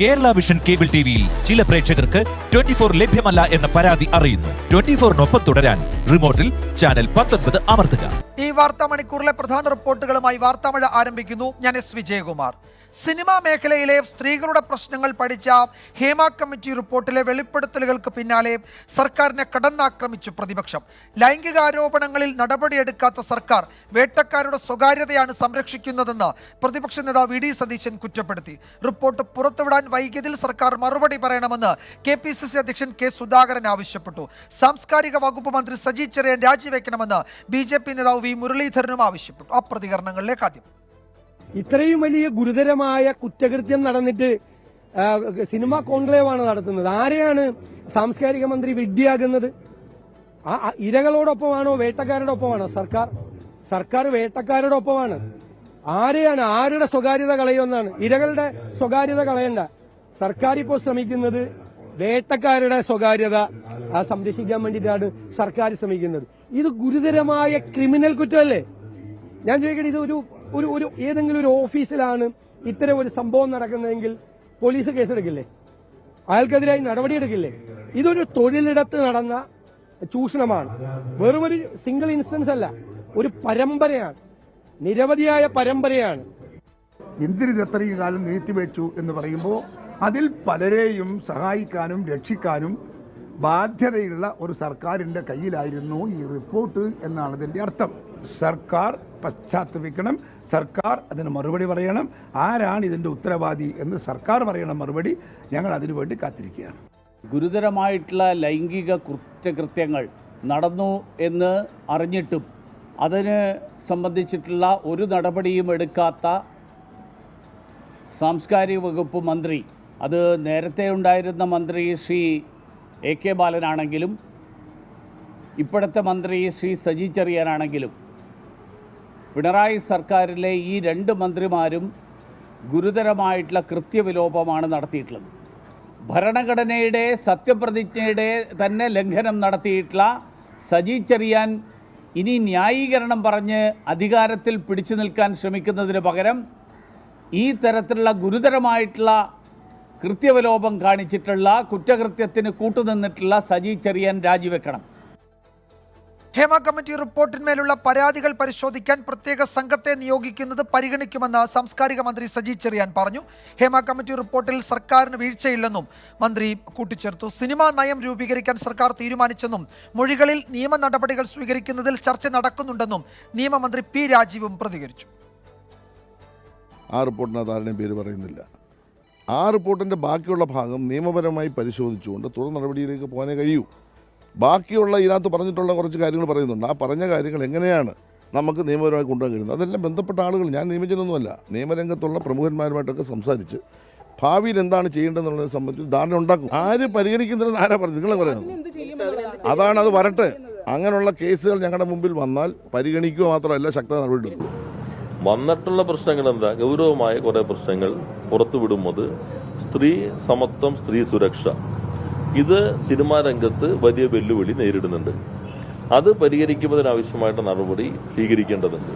Kerala vision cable ടിവിയിൽ ചില പ്രേക്ഷകർക്ക് ട്വന്റി ഫോർ ലഭ്യമല്ല എന്ന പരാതി അറിയുന്നു. ട്വന്റി ഫോറിനൊപ്പം തുടരാൻ റിമോട്ടിൽ ചാനൽ പത്തൊൻപത് അമർത്തുക. ഈ വാർത്താ മണിക്കൂറിലെ പ്രധാന റിപ്പോർട്ടുകളുമായി വാർത്താമഴ ആരംഭിക്കുന്നു. ഞാൻ എസ് വിജയകുമാർ. സിനിമാ മേഖലയിലെ സ്ത്രീകളുടെ പ്രശ്നങ്ങൾ പഠിച്ച ഹേമ കമ്മിറ്റി റിപ്പോർട്ടിലെ വെളിപ്പെടുത്തലുകൾക്ക് പിന്നാലെ സർക്കാരിനെ കടന്നാക്രമിച്ചു പ്രതിപക്ഷം. ലൈംഗികാരോപണങ്ങളിൽ നടപടിയെടുക്കാത്ത സർക്കാർ വേട്ടക്കാരുടെ സ്വകാര്യതയാണ് സംരക്ഷിക്കുന്നതെന്ന് പ്രതിപക്ഷ നേതാവ് വി ഡി സതീശൻ കുറ്റപ്പെടുത്തി. റിപ്പോർട്ട് പുറത്തുവിടാൻ വൈകിയതിൽ സർക്കാർ മറുപടി പറയണമെന്ന് കെ പി സി സി അധ്യക്ഷൻ കെ സുധാകരൻ ആവശ്യപ്പെട്ടു. സാംസ്കാരിക വകുപ്പ് മന്ത്രി സജി ചെറിയൻ രാജിവെക്കണമെന്ന് ബി ജെ പി നേതാവ് വി മുരളീധരനും ആവശ്യപ്പെട്ടു. ആ പ്രതികരണങ്ങളിലേക്ക് ആദ്യം ഇത്രയും വലിയ ഗുരുതരമായ കുറ്റകൃത്യം നടന്നിട്ട് സിനിമ കോൺക്ലേവ് ആണ് നടത്തുന്നത്. ആരെയാണ് സാംസ്കാരിക മന്ത്രി വിഡ്ഢിയാകുന്നത്? ആ ഇരകളോടൊപ്പമാണോ വേട്ടക്കാരുടെ ഒപ്പമാണോ സർക്കാർ? സർക്കാർ വേട്ടക്കാരുടെ ഒപ്പമാണ് ആരെയാണ് ആരുടെ സ്വകാര്യത കളയുമെന്നാണ്? ഇരകളുടെ സ്വകാര്യത കളയണ്ട. സർക്കാർ ഇപ്പോൾ ശ്രമിക്കുന്നത് വേട്ടക്കാരുടെ സ്വകാര്യത സംരക്ഷിക്കാൻ വേണ്ടിയിട്ടാണ് സർക്കാർ ശ്രമിക്കുന്നത്. ഇത് ഗുരുതരമായ ക്രിമിനൽ കുറ്റമല്ലേ? ഞാൻ ചോദിക്കട്ടെ ഇത് ഒരു ഒരു ഒരു ഏതെങ്കിലും ഒരു ഓഫീസിലാണ് ഇത്തരം ഒരു സംഭവം നടക്കുന്നതെങ്കിൽ പോലീസ് കേസെടുക്കില്ലേ? അയാൾക്കെതിരായി നടപടിയെടുക്കില്ലേ? ഇതൊരു തൊഴിലിടത്ത് നടന്ന ചൂഷണമാണ്. വെറും ഒരു സിംഗിൾ ഇൻസ്റ്റൻസ് അല്ല ഒരു പരമ്പരയാണ്. നിരവധിയായ പരമ്പരയാണ്. എന്തിനിത് എത്രയും കാലം നീട്ടിവെച്ചു എന്ന് പറയുമ്പോൾ അതിൽ പലരെയും സഹായിക്കാനും രക്ഷിക്കാനും ബാധ്യതയുള്ള ഒരു സർക്കാരിന്റെ കയ്യിലായിരുന്നു ഈ റിപ്പോർട്ട് എന്നാണ് ഇതിന്റെ അർത്ഥം. സർക്കാർ പശ്ചാത്തപിക്കണം സർക്കാർ അതിന് മറുപടി പറയണം. ആരാണ് ഇതിന്റെ ഉത്തരവാദി എന്ന് സർക്കാർ പറയണം മറുപടി ഞങ്ങൾ അതിനുവേണ്ടി കാത്തിരിക്കുകയാണ്. ഗുരുതരമായിട്ടുള്ള ലൈംഗിക കുറ്റകൃത്യങ്ങൾ നടന്നു എന്ന് അറിഞ്ഞിട്ടും അതിന് സംബന്ധിച്ചിട്ടുള്ള ഒരു നടപടിയും എടുക്കാത്ത സാംസ്കാരിക വകുപ്പ് മന്ത്രി അത് നേരത്തെ ഉണ്ടായിരുന്ന മന്ത്രി ശ്രീ എ കെ ബാലനാണെങ്കിലും ഇപ്പോഴത്തെ മന്ത്രി ശ്രീ സജി ചെറിയാനാണെങ്കിലും പിണറായി സർക്കാരിലെ ഈ രണ്ട് മന്ത്രിമാരും ഗുരുതരമായിട്ടുള്ള കൃത്യവിലോപമാണ് നടത്തിയിട്ടുള്ളത്. ഭരണഘടനയുടെ സത്യപ്രതിജ്ഞയുടെ തന്നെ ലംഘനം നടത്തിയിട്ടുള്ള സജി ചെറിയാൻ ഇനി ന്യായീകരണം പറഞ്ഞ് അധികാരത്തിൽ പിടിച്ചു നിൽക്കാൻ ശ്രമിക്കുന്നതിന് പകരം ഈ തരത്തിലുള്ള ഗുരുതരമായിട്ടുള്ള കൃത്യവിലോപം കാണിച്ചിട്ടുള്ള കുറ്റകൃത്യത്തിന് കൂട്ടുനിന്നിട്ടുള്ള സജി ചെറിയാൻ രാജിവെക്കണം. ഹേമ കമ്മിറ്റി റിപ്പോർട്ടിന്മേലുള്ള പരാതികൾ പരിശോധിക്കാൻ പ്രത്യേക സംഘത്തെ നിയോഗിക്കുന്നത് പരിഗണിക്കുമെന്ന് സാംസ്കാരിക മന്ത്രി സജി ചെറിയാൻ പറഞ്ഞു. ഹേമ കമ്മിറ്റി റിപ്പോർട്ടിൽ സർക്കാരിന് വീഴ്ചയില്ലെന്നും മന്ത്രി കൂട്ടിച്ചേർത്തു. സിനിമാ നയം രൂപീകരിക്കാൻ സർക്കാർ തീരുമാനിച്ചെന്നും മൊഴികളിൽ നിയമ നടപടികൾ സ്വീകരിക്കുന്നതിൽ ചർച്ച നടക്കുന്നുണ്ടെന്നും നിയമമന്ത്രി പി രാജീവും പ്രതികരിച്ചു. ആ റിപ്പോർട്ടിനകത്ത് ആരുടെയും പേര് പറയുന്നില്ല. ആ റിപ്പോർട്ടിന്റെ ബാക്കിയുള്ള ഭാഗം നിയമപരമായി പരിശോധിച്ചുകൊണ്ട് തുടർ നടപടിയിലേക്ക് പോകാനേ കഴിയൂ. ബാക്കിയുള്ള ഇതിനകത്ത് പറഞ്ഞിട്ടുള്ള കുറച്ച് കാര്യങ്ങൾ പറയുന്നുണ്ട്. ആ പറഞ്ഞ കാര്യങ്ങൾ എങ്ങനെയാണ് നമുക്ക് നിയമപരമായി കൊണ്ടുപോകാൻ കഴിയുന്നത്? അതെല്ലാം ബന്ധപ്പെട്ട ആളുകൾ ഞാൻ നിയമിച്ചതൊന്നുമല്ല നിയമരംഗത്തുള്ള പ്രമുഖന്മാരുമായിട്ടൊക്കെ സംസാരിച്ച് ഭാവിയിൽ എന്താണ് ചെയ്യേണ്ടതെന്നുള്ളതിനെ സംബന്ധിച്ച് ധാരണ ഉണ്ടാക്കും. ആര് പരിഗണിക്കുന്നില്ലെന്ന് ആരാ പറഞ്ഞു നിങ്ങളെ പറയുന്നത് അതാണ് അത് വരട്ടെ. അങ്ങനെയുള്ള കേസുകൾ ഞങ്ങളുടെ മുമ്പിൽ വന്നാൽ പരിഗണിക്കുക മാത്രമല്ല ശക്ത നടപടി വന്നിട്ടുള്ള പ്രശ്നങ്ങൾ എന്താ? ഗൗരവമായ കുറെ പ്രശ്നങ്ങൾ പുറത്തു വിടുന്നത് സ്ത്രീ സമത്വം സ്ത്രീ സുരക്ഷ. ഇത് സിനിമാ രംഗത്ത് വലിയ വെല്ലുവിളി നേരിടുന്നുണ്ട്. അത് പരിഹരിക്കുന്നതിനാവശ്യമായിട്ട് നടപടി സ്വീകരിക്കേണ്ടതുണ്ട്.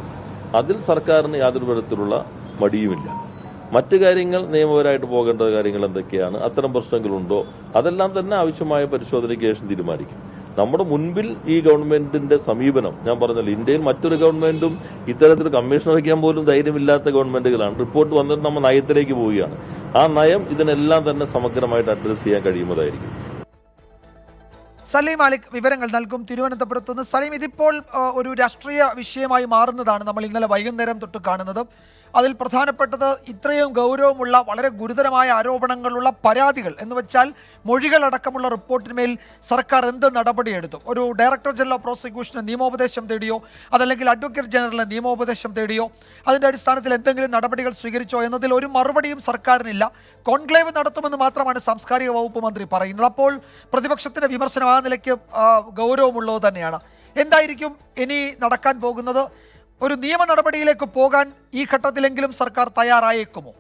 അതിൽ സർക്കാരിന് യാതൊരു തരത്തിലുള്ള മടിയുമില്ല. മറ്റു കാര്യങ്ങൾ നിയമപരമായിട്ട് പോകേണ്ട കാര്യങ്ങൾ എന്തൊക്കെയാണ്? അത്തരം പ്രശ്നങ്ങളുണ്ടോ? അതെല്ലാം തന്നെ ആവശ്യമായ പരിശോധനയ്ക്ക് ശേഷം തീരുമാനിക്കും. നമ്മുടെ മുൻപിൽ ഈ ഗവൺമെന്റിന്റെ സമീപനം ഞാൻ പറഞ്ഞല്ലോ ഇന്ത്യയിൽ മറ്റൊരു ഗവൺമെന്റും ഇത്തരത്തിൽ കമ്മീഷൻ വയ്ക്കാൻ പോലും ധൈര്യമില്ലാത്ത ഗവൺമെന്റുകളാണ്. റിപ്പോർട്ട് വന്നിട്ട് നമ്മൾ നയത്തിലേക്ക് പോവുകയാണ്. ആ നയം ഇതിനെല്ലാം തന്നെ സമഗ്രമായിട്ട് അഡ്രസ് ചെയ്യാൻ കഴിയുന്നതായിരിക്കും. സലീം മാലിക് വിവരങ്ങൾ നൽകും. തിരുവനന്തപുരത്ത് നിന്ന് സലീം ഇതിപ്പോൾ ഒരു രാഷ്ട്രീയ വിഷയമായി മാറുന്നതാണ് നമ്മൾ ഇന്നലെ വൈകുന്നേരം തൊട്ട് കാണുന്നത്. അതിൽ പ്രധാനപ്പെട്ടത് ഇത്രയും ഗൗരവമുള്ള വളരെ ഗുരുതരമായ ആരോപണങ്ങളുള്ള പരാതികൾ എന്ന് വെച്ചാൽ മൊഴികളടക്കമുള്ള റിപ്പോർട്ടിന്മേൽ സർക്കാർ എന്ത് നടപടിയെടുത്തു? ഒരു ഡയറക്ടർ ജനറൽ പ്രോസിക്യൂഷന് നിയമോപദേശം തേടിയോ? അതല്ലെങ്കിൽ അഡ്വക്കേറ്റ് ജനറലിന് നിയമോപദേശം തേടിയോ? അതിന്റെ അടിസ്ഥാനത്തിൽ എന്തെങ്കിലും നടപടികൾ സ്വീകരിച്ചോ എന്നതിൽ ഒരു മറുപടിയും സർക്കാരിനില്ല. കോൺക്ലേവ് നടത്തുമെന്ന് മാത്രമാണ് സാംസ്കാരിക വകുപ്പ് മന്ത്രി പറയുന്നത്. അപ്പോൾ പ്രതിപക്ഷത്തിന്റെ വിമർശനം ആ നിലയ്ക്ക് ഗൗരവമുള്ളത് തന്നെയാണ്. എന്തായിരിക്കും ഇനി നടക്കാൻ പോകുന്നത്? ഒരു നിയമ നടപടിയിലേക്ക് പോകാൻ ഈ ഘട്ടത്തിലെങ്കിലും സർക്കാർ തയ്യാറായേക്കുമോ?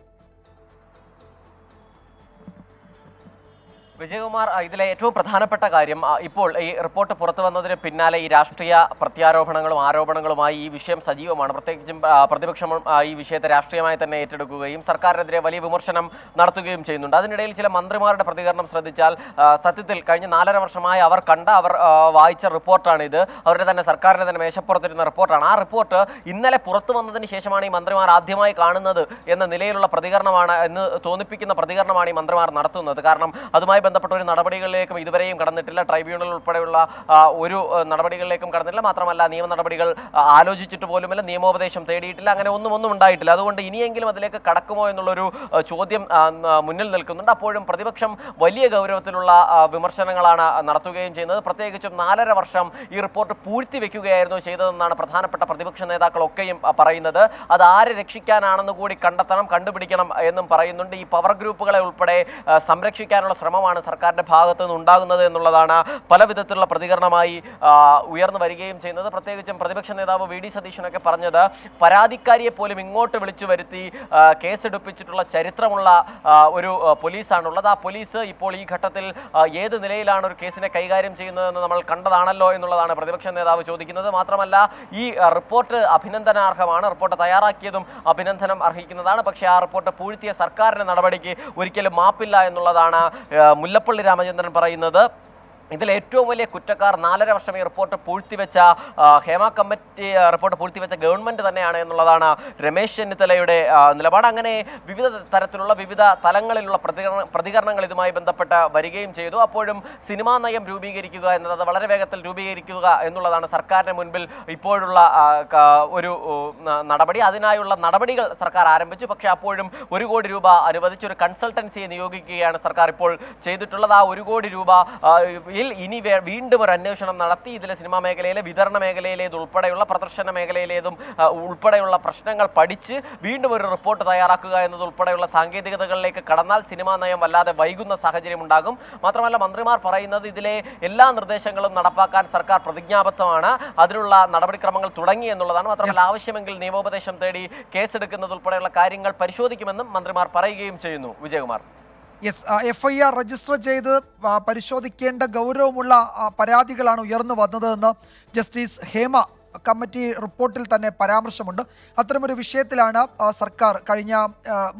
വിജയകുമാർ ഇതിലെ ഏറ്റവും പ്രധാനപ്പെട്ട കാര്യം ഇപ്പോൾ ഈ റിപ്പോർട്ട് പുറത്തു വന്നതിന് പിന്നാലെ ഈ രാഷ്ട്രീയ പ്രത്യാരോപണങ്ങളും ആരോപണങ്ങളുമായി ഈ വിഷയം സജീവമാണ്. പ്രത്യേകിച്ചും പ്രതിപക്ഷം ഈ വിഷയത്തെ രാഷ്ട്രീയമായി തന്നെ ഏറ്റെടുക്കുകയും സർക്കാരിനെതിരെ വലിയ വിമർശനം നടത്തുകയും ചെയ്യുന്നുണ്ട്. അതിനിടയിൽ ചില മന്ത്രിമാരുടെ പ്രതികരണം ശ്രദ്ധിച്ചാൽ സത്യത്തിൽ കഴിഞ്ഞ നാലര വർഷമായി അവർ കണ്ട അവർ വായിച്ച റിപ്പോർട്ടാണ് ഇത് അവരുടെ തന്നെ സർക്കാരിനെ തന്നെ മേശപ്പുറത്തിരുന്ന റിപ്പോർട്ടാണ്. ആ റിപ്പോർട്ട് ഇന്നലെ പുറത്തു വന്നതിന് ശേഷമാണ് ഈ മന്ത്രിമാർ ആദ്യമായി കാണുന്നത് എന്ന നിലയിലുള്ള പ്രതികരണമാണ് എന്ന് തോന്നിപ്പിക്കുന്ന പ്രതികരണമാണ് ഈ മന്ത്രിമാർ നടത്തുന്നത്. കാരണം അതുമായി ബന്ധപ്പെട്ട ഒരു നടപടികളിലേക്കും ഇതുവരെയും കടന്നിട്ടില്ല. ട്രൈബ്യൂണൽ ഉൾപ്പെടെയുള്ള ഒരു നടപടികളിലേക്കും കടന്നില്ല മാത്രമല്ല നിയമ നടപടികൾ ആലോചിച്ചിട്ട് പോലുമില്ല. നിയമോപദേശം തേടിയിട്ടില്ല. അങ്ങനെ ഒന്നും ഒന്നും ഉണ്ടായിട്ടില്ല. അതുകൊണ്ട് ഇനിയെങ്കിലും അതിലേക്ക് കടക്കുമോ എന്നുള്ളൊരു ചോദ്യം മുന്നിൽ നിൽക്കുന്നുണ്ട്. അപ്പോഴും പ്രതിപക്ഷം വലിയ ഗൗരവത്തിലുള്ള വിമർശനങ്ങളാണ് നടത്തുകയും ചെയ്യുന്നത്. പ്രത്യേകിച്ചും നാലര വർഷം ഈ റിപ്പോർട്ട് പൂഴ്ത്തി വെക്കുകയായിരുന്നു ചെയ്തതെന്നാണ് പ്രധാനപ്പെട്ട പ്രതിപക്ഷ നേതാക്കളൊക്കെയും പറയുന്നത്. അത് ആരെ രക്ഷിക്കാനാണെന്ന് കൂടി കണ്ടെത്തണം കണ്ടുപിടിക്കണം എന്നും പറയുന്നുണ്ട്. ഈ പവർ ഗ്രൂപ്പുകളെ ഉൾപ്പെടെ സംരക്ഷിക്കാനുള്ള ശ്രമമാണ് സർക്കാരിന്റെ ഭാഗത്തു നിന്ന് ഉണ്ടാകുന്നത് എന്നുള്ളതാണ് പല വിധത്തിലുള്ള പ്രതികരണമായി ഉയർന്നു വരികയും ചെയ്യുന്നത്. പ്രത്യേകിച്ചും പ്രതിപക്ഷ നേതാവ് വി ഡി സതീശനൊക്കെ പറഞ്ഞത് പരാതിക്കാരിയെ പോലും ഇങ്ങോട്ട് വിളിച്ചു വരുത്തി കേസെടുപ്പിച്ചിട്ടുള്ള ചരിത്രമുള്ള ഒരു പോലീസാണുള്ളത്. ആ പോലീസ് ഇപ്പോൾ ഈ ഘട്ടത്തിൽ ഏത് നിലയിലാണ് ഒരു കേസിനെ കൈകാര്യം ചെയ്യുന്നതെന്ന് നമ്മൾ കണ്ടതാണല്ലോ എന്നുള്ളതാണ് പ്രതിപക്ഷ നേതാവ് ചോദിക്കുന്നത്. മാത്രമല്ല ഈ റിപ്പോർട്ട് അഭിനന്ദനാർഹമാണ്. റിപ്പോർട്ട് തയ്യാറാക്കിയതും അഭിനന്ദനം അർഹിക്കുന്നതാണ്. പക്ഷേ ആ റിപ്പോർട്ട് പൂഴ്ത്തിയ സർക്കാരിന്റെ നടപടിക്ക് ഒരിക്കലും മാപ്പില്ല എന്നുള്ളതാണ് ആ, മുല്ലപ്പള്ളി രാമചന്ദ്രൻ പറയുന്നത് ഇതിൽ ഏറ്റവും വലിയ കുറ്റക്കാർ നാലര വർഷം ഈ റിപ്പോർട്ട് പൂഴ്ത്തിവെച്ച ഹേമ കമ്മിറ്റി റിപ്പോർട്ട് പൂഴ്ത്തിവെച്ച ഗവൺമെന്റ് തന്നെയാണ് എന്നുള്ളതാണ് രമേശ് ചെന്നിത്തലയുടെ നിലപാട്. അങ്ങനെ വിവിധ തരത്തിലുള്ള വിവിധ തലങ്ങളിലുള്ള പ്രതികരണ പ്രതികരണങ്ങൾ ഇതുമായി ബന്ധപ്പെട്ട് വരികയും ചെയ്തു. അപ്പോഴും സിനിമാ നയം രൂപീകരിക്കുക എന്നത് അത് വളരെ വേഗത്തിൽ രൂപീകരിക്കുക എന്നുള്ളതാണ് സർക്കാരിന് മുൻപിൽ ഇപ്പോഴുള്ള ഒരു നടപടി. അതിനായുള്ള നടപടികൾ സർക്കാർ ആരംഭിച്ചു. പക്ഷേ അപ്പോഴും ഒരു കോടി രൂപ അനുവദിച്ച് ഒരു കൺസൾട്ടൻസിയെ നിയോഗിക്കുകയാണ് സർക്കാർ ഇപ്പോൾ ചെയ്തിട്ടുള്ളത്. ആ ഒരു കോടി രൂപ യിൽ ഇനി വീണ്ടും ഒരു അന്വേഷണം നടത്തി. ഇതിലെ സിനിമാ മേഖലയിലെ വിതരണ മേഖലയിലേത് ഉൾപ്പെടെയുള്ള പ്രദർശന മേഖലയിലേതും ഉൾപ്പെടെയുള്ള പ്രശ്നങ്ങൾ പഠിച്ച് വീണ്ടും ഒരു റിപ്പോർട്ട് തയ്യാറാക്കുക എന്നതുൾപ്പെടെയുള്ള സാങ്കേതികതകളിലേക്ക് കടന്നാൽ സിനിമാ നയം വല്ലാതെ വൈകുന്ന സാഹചര്യം ഉണ്ടാകും. മാത്രമല്ല മന്ത്രിമാർ പറയുന്നത് ഇതിലെ എല്ലാ നിർദ്ദേശങ്ങളും നടപ്പാക്കാൻ സർക്കാർ പ്രതിജ്ഞാബദ്ധമാണ്. അതിനുള്ള നടപടിക്രമങ്ങൾ തുടങ്ങി എന്നുള്ളതാണ്. മാത്രമല്ല ആവശ്യമെങ്കിൽ നിയമോപദേശം തേടി കേസെടുക്കുന്നതുൾപ്പെടെയുള്ള കാര്യങ്ങൾ പരിശോധിക്കുമെന്നും മന്ത്രിമാർ പറയുകയും ചെയ്യുന്നു. Vijayakumar. Yes F I R register ചെയ്ത് പരിശോധിക്കേണ്ട ഗൗരവമുള്ള പരാതികളാണ് ഉയർന്നു വന്നതെന്ന് ജസ്റ്റിസ് ഹേമ കമ്മിറ്റി റിപ്പോർട്ടിൽ തന്നെ പരാമർശമുണ്ട്. അത്തരമൊരു വിഷയത്തിലാണ് സർക്കാർ കഴിഞ്ഞ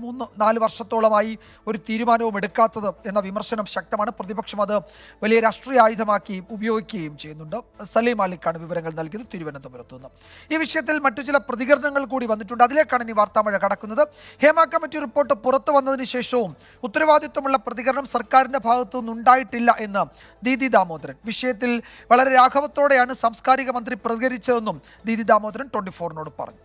മൂന്ന് നാല് വർഷത്തോളമായി ഒരു തീരുമാനവും എടുക്കാത്തത് എന്ന വിമർശനം ശക്തമാണ്. പ്രതിപക്ഷം അത് വലിയ രാഷ്ട്രീയ ആയുധമാക്കി ഉപയോഗിക്കുകയും ചെയ്യുന്നുണ്ട്. സലീം മാലിക്കാണ് വിവരങ്ങൾ നൽകിയത് തിരുവനന്തപുരത്തു നിന്ന്. ഈ വിഷയത്തിൽ മറ്റു ചില പ്രതികരണങ്ങൾ കൂടി വന്നിട്ടുണ്ട്. അതിലേക്കാണ് ഇനി വാർത്താമഴ കടക്കുന്നത്. ഹേമ കമ്മിറ്റി റിപ്പോർട്ട് പുറത്തു വന്നതിന് ശേഷവും ഉത്തരവാദിത്വമുള്ള പ്രതികരണം സർക്കാരിന്റെ ഭാഗത്തു നിന്നുണ്ടായിട്ടില്ല എന്ന് ദീദി ദാമോദരൻ. വിഷയത്തിൽ വളരെ രാഘവത്തോടെയാണ് സാംസ്കാരിക മന്ത്രി പ്രതികരിച്ചതെന്നും ദീദി ദാമോദരൻ ട്വന്റി ഫോറിനോട് പറഞ്ഞു.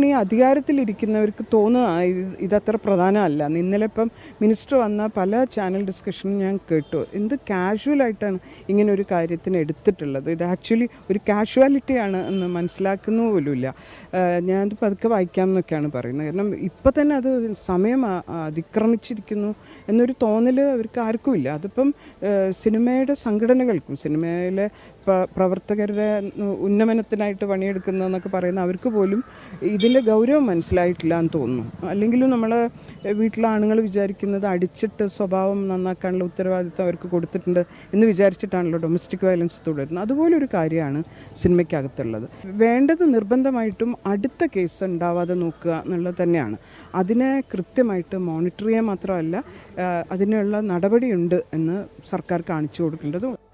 ഈ അധികാരത്തിലിരിക്കുന്നവർക്ക് തോന്നുക ഇത് ഇതത്ര പ്രധാനമല്ല. ഇന്നലെ ഇപ്പം മിനിസ്റ്റർ വന്ന പല ചാനൽ ഡിസ്കഷനും ഞാൻ കേട്ടു. എന്ത് കാഷ്വലായിട്ടാണ് ഇങ്ങനെ ഒരു കാര്യത്തിന് എടുത്തിട്ടുള്ളത്. ഇത് ആക്ച്വലി ഒരു കാഷ്വാലിറ്റിയാണ് എന്ന് മനസ്സിലാക്കുന്ന പോലുമില്ല. ഞാൻ പതുക്കെ വായിക്കാം എന്നൊക്കെയാണ് പറയുന്നത്. കാരണം ഇപ്പം തന്നെ അത് സമയം അതിക്രമിച്ചിരിക്കുന്നു എന്നൊരു തോന്നൽ അവർക്ക് ആർക്കും ഇല്ല അതിപ്പം സിനിമയുടെ സംഘടനകൾക്കും സിനിമയിലെ പ്രവർത്തകരുടെ ഉന്നമനത്തിനായിട്ട് പണിയെടുക്കുന്നതെന്നൊക്കെ പറയുന്ന അവർക്ക് പോലും ഇതിന്റെ ഗൗരവം മനസ്സിലായിട്ടില്ല എന്ന് തോന്നുന്നു. അല്ലെങ്കിലും നമ്മൾ വീട്ടിലെ ആണുങ്ങൾ വിചാരിക്കുന്നത് അടിച്ചിട്ട് സ്വഭാവം നന്നാക്കാനുള്ള ഉത്തരവാദിത്വം അവർക്ക് കൊടുത്തിട്ടുണ്ട് എന്ന് വിചാരിച്ചിട്ടാണല്ലോ ഡൊമസ്റ്റിക് വയലൻസ് തുടരുന്നത്. അതുപോലൊരു കാര്യമാണ് സിനിമയ്ക്കകത്തുള്ളത്. വേണ്ടത് നിർബന്ധമായിട്ടും അടുത്ത കേസ് ഉണ്ടാവാതെ നോക്കുക എന്നുള്ളത് തന്നെയാണ്. അതിനെ കൃത്യമായിട്ട് മോണിറ്റർ ചെയ്യാൻ മാത്രമല്ല അതിനുള്ള നടപടിയുണ്ട് എന്ന് സർക്കാർ കാണിച്ചു കൊടുക്കേണ്ടതും